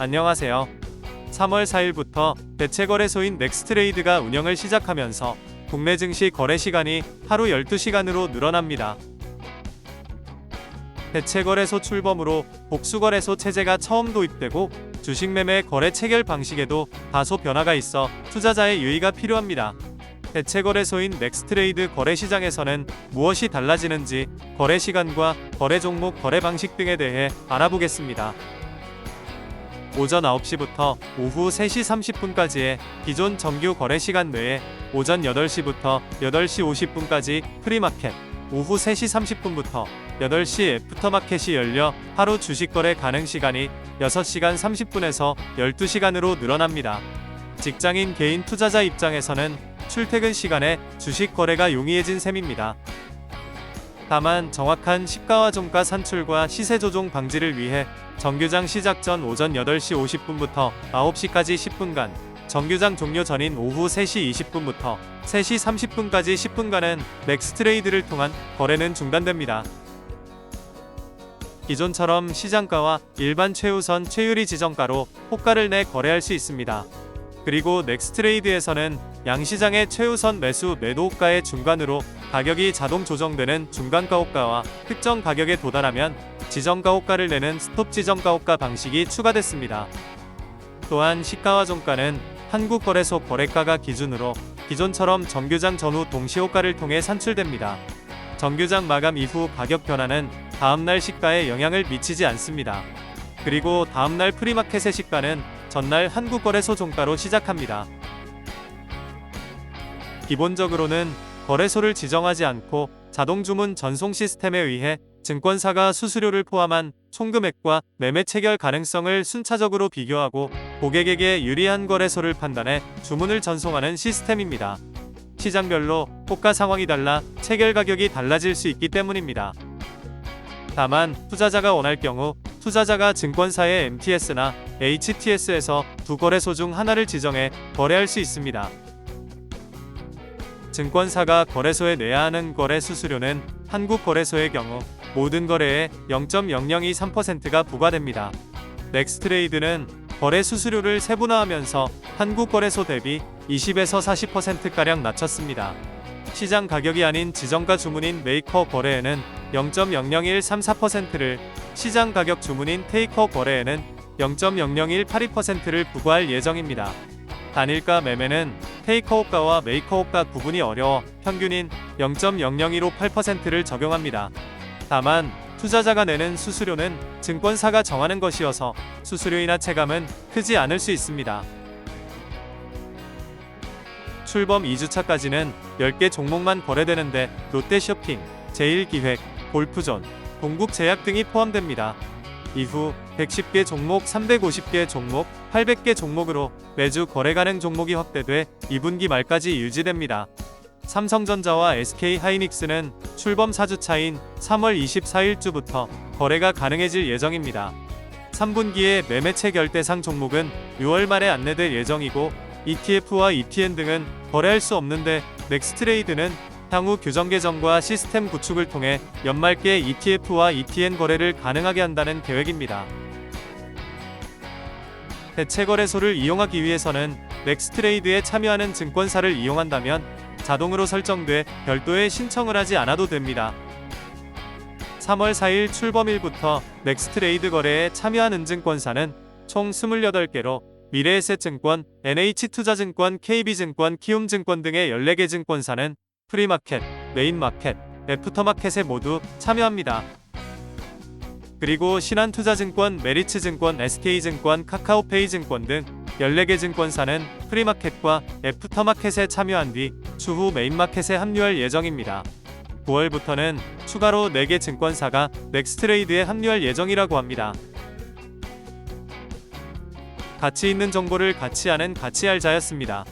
안녕하세요. 3월 4일부터 대체 거래소인 넥스트레이드가 운영을 시작하면서 국내 증시 거래 시간이 하루 12시간으로 늘어납니다. 대체 거래소 출범으로 복수 거래소 체제가 처음 도입되고 주식 매매 거래 체결 방식에도 다소 변화가 있어 투자자의 유의가 필요합니다. 대체 거래소인 넥스트레이드 거래 시장에서는 무엇이 달라지는지 거래 시간과 거래 종목 거래 방식 등에 대해 알아보겠습니다. 오전 9시부터 오후 3시 30분까지의 기존 정규 거래 시간 내에 오전 8시부터 8시 50분까지 프리마켓, 오후 3시 30분부터 8시 애프터마켓이 열려 하루 주식 거래 가능 시간이 6시간 30분에서 12시간으로 늘어납니다. 직장인 개인 투자자 입장에서는 출퇴근 시간에 주식 거래가 용이해진 셈입니다. 다만 정확한 시가와 종가 산출과 시세 조종 방지를 위해 정규장 시작 전 오전 8시 50분부터 9시까지 10분간, 정규장 종료 전인 오후 3시 20분부터 3시 30분까지 10분간은 넥스트레이드를 통한 거래는 중단됩니다. 기존처럼 시장가와 일반 최우선 최유리 지정가로 호가를 내 거래할 수 있습니다. 그리고 넥스트레이드에서는 양시장의 최우선 매수 매도 호가의 중간으로 가격이 자동 조정되는 중간가 호가와 특정 가격에 도달하면 지정가 호가를 내는 스톱 지정가 호가 방식이 추가됐습니다. 또한 시가와 종가는 한국거래소 거래가가 기준으로 기존처럼 정규장 전후 동시 호가를 통해 산출됩니다. 정규장 마감 이후 가격 변화는 다음날 시가에 영향을 미치지 않습니다. 그리고 다음날 프리마켓의 시가는 전날 한국거래소 종가로 시작합니다. 기본적으로는 거래소를 지정하지 않고 자동 주문 전송 시스템에 의해 증권사가 수수료를 포함한 총금액과 매매 체결 가능성을 순차적으로 비교하고 고객에게 유리한 거래소를 판단해 주문을 전송하는 시스템입니다. 시장별로 호가 상황이 달라 체결 가격이 달라질 수 있기 때문입니다. 다만 투자자가 원할 경우 투자자가 증권사의 MTS나 HTS에서 두 거래소 중 하나를 지정해 거래할 수 있습니다. 증권사가 거래소에 내야 하는 거래 수수료는 한국 거래소의 경우 모든 거래에 0.0023%가 부과됩니다. 넥스트레이드는 거래 수수료를 세분화하면서 한국 거래소 대비 20에서 40%가량 낮췄습니다. 시장 가격이 아닌 지정가 주문인 메이커 거래에는 0.00134%를, 시장 가격 주문인 테이커 거래에는 0.00182%를 부과할 예정입니다. 단일가 매매는 메이커 호가 구분이 어려워 평균인 0.00158%를 적용합니다. 다만 투자자가 내는 수수료는 증권사가 정하는 것이어서 수수료이나 체감은 크지 않을 수 있습니다. 출범 2주차까지는 10개 종목만 거래되는데 롯데쇼핑, 제일기획, 골프존, 동국제약 등이 포함됩니다. 이후 110개 종목, 350개 종목, 800개 종목으로 매주 거래 가능 종목이 확대돼 2분기 말까지 유지됩니다. 삼성전자와 SK하이닉스는 출범 4주차인 3월 24일 주부터 거래가 가능해질 예정입니다. 3분기에 매매체 결대상 종목은 6월 말에 안내될 예정이고 ETF와 ETN 등은 거래할 수 없는데 넥스트레이드는 향후 규정 개정과 시스템 구축을 통해 연말께 ETF와 ETN 거래를 가능하게 한다는 계획입니다. 대체 거래소를 이용하기 위해서는 넥스트레이드에 참여하는 증권사를 이용한다면 자동으로 설정돼 별도의 신청을 하지 않아도 됩니다. 3월 4일 출범일부터 넥스트레이드 거래에 참여한 은증권사는 총 28개로 미래에셋증권, NH투자증권, KB증권, 키움증권 등의 14개 증권사는 프리마켓, 메인마켓, 애프터마켓에 모두 참여합니다. 그리고 신한투자증권, 메리츠증권, SK증권, 카카오페이증권 등 14개 증권사는 프리마켓과 애프터마켓에 참여한 뒤 추후 메인마켓에 합류할 예정입니다. 9월부터는 추가로 4개 증권사가 넥스트레이드에 합류할 예정이라고 합니다. 가치 있는 정보를 가치 않은 가치 알자였습니다.